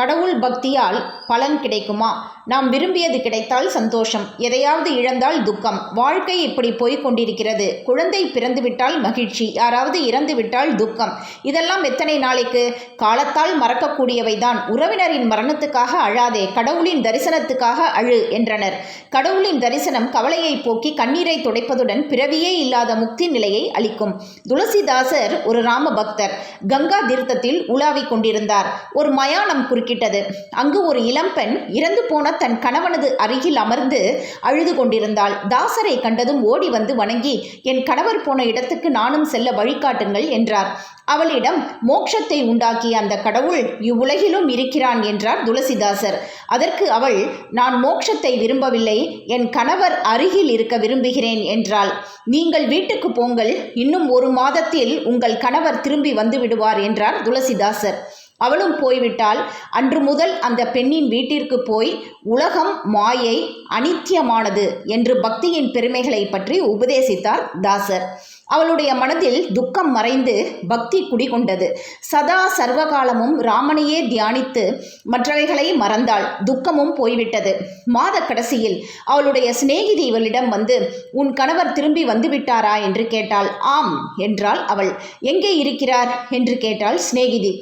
கடவுள் பக்தியால் பலன் கிடைக்குமா? நாம் விரும்பியது கிடைத்தால் சந்தோஷம். எதையாவது இழந்தால் துக்கம். வாழ்க்கை இப்படி கொண்டிருக்கிறது. குழந்தை பிறந்துவிட்டால் மகிழ்ச்சி. யாராவது இறந்துவிட்டால் துக்கம். இதெல்லாம் எத்தனை நாளைக்கு? காலத்தால் மறக்கக்கூடியவைதான். உறவினரின் மரணத்துக்காக அழாதே. கடவுளின் தரிசனத்துக்காக அழு என்றனர். கடவுளின் தரிசனம் கவலையை போக்கி கண்ணீரை துடைப்பதுடன் பிறவியே இல்லாத முக்தி நிலையை அளிக்கும். துளசிதாசர் ஒரு ராம பக்தர் கங்கா தீர்த்தத்தில் உலாவிக் கொண்டிருந்தார். ஒரு மயானம் குறுக்கிட்டது. அங்கு ஒரு இளம்பெண் இறந்து போன தன் கணவனது அருகில் அமர்ந்து அழுது கொண்டிருந்தாள். தாசரை கண்டதும் ஓடி வந்து வணங்கி என் கணவர் போன இடத்துக்கு நானும் செல்ல வழிகாட்டுங்கள் என்றார். அவளிடம் மோட்சத்தை உண்டாக்கிய அந்த கடவுள் இவ்வுலகிலும் இருக்கிறான் என்றார் துளசிதாசர். அதற்கு அவள் நான் மோட்சத்தை விரும்பவில்லை என் கணவர் அருகில் இருக்க விரும்புகிறேன் என்றாள். நீங்கள் வீட்டுக்கு போங்கள் இன்னும் ஒரு மாதத்தில் உங்கள் கணவர் திரும்பி வந்து விடுவார் என்றார் துளசிதாசர். அவளும் போய்விட்டால் அன்று முதல் அந்த பெண்ணின் வீட்டிற்கு போய் உலகம் மாயை அனித்தியமானது என்று பக்தியின் பெருமைகளை பற்றி உபதேசித்தார் தாசர். அவளுடைய மனதில் துக்கம் மறைந்து பக்தி குடிகொண்டது. சதா சர்வகாலமும் ராமனையே தியானித்து மற்றவைகளை மறந்தாள். துக்கமும் போய்விட்டது. மாத கடைசியில் அவளுடைய சிநேகிதி இவளிடம் வந்து உன் கணவர் திரும்பி வந்துவிட்டாரா? என்று கேட்டாள். ஆம் என்றாள் அவள். எங்கே இருக்கிறார்? என்று கேட்டாள் சிநேகிதி.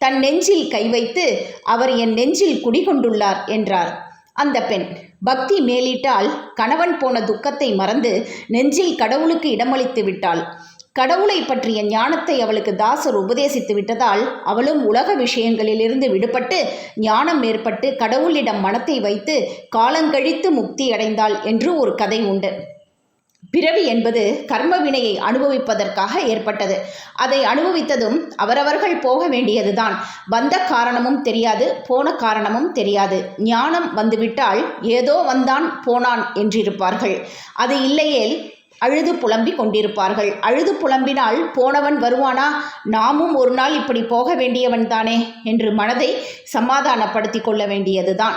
தன் நெஞ்சில் கை வைத்து அவர் என் நெஞ்சில் குடிகொண்டுள்ளார் என்றார். அந்த பெண் பக்தி மேலிட்டால் கணவன் போன துக்கத்தை மறந்து நெஞ்சில் கடவுளுக்கு இடமளித்து விட்டாள். கடவுளை பற்றிய ஞானத்தை அவளுக்கு தாசர் உபதேசித்து விட்டதால் அவளும் உலக விஷயங்களிலிருந்து விடுபட்டு ஞானம் ஏற்பட்டு கடவுளிடம் மனத்தை வைத்து காலங்கழித்து முக்தி அடைந்தாள் என்று ஒரு கதை உண்டு. பிறவி என்பது கர்ம வினையை அனுபவிப்பதற்காக ஏற்பட்டது. அதை அனுபவித்ததும் அவரவர்கள் போக வேண்டியதுதான். வந்த காரணமும் தெரியாது போன காரணமும் தெரியாது. ஞானம் வந்துவிட்டால் ஏதோ வந்தான் போனான் என்றிருப்பார்கள். அது இல்லையேல் அழுது புலம்பி கொண்டிருப்பார்கள். அழுது புலம்பினால் போனவன் வருவானா? நாமும் ஒரு நாள் இப்படி போக வேண்டியவன் தானே என்று மனதை சமாதானப்படுத்தி கொள்ள வேண்டியதுதான்.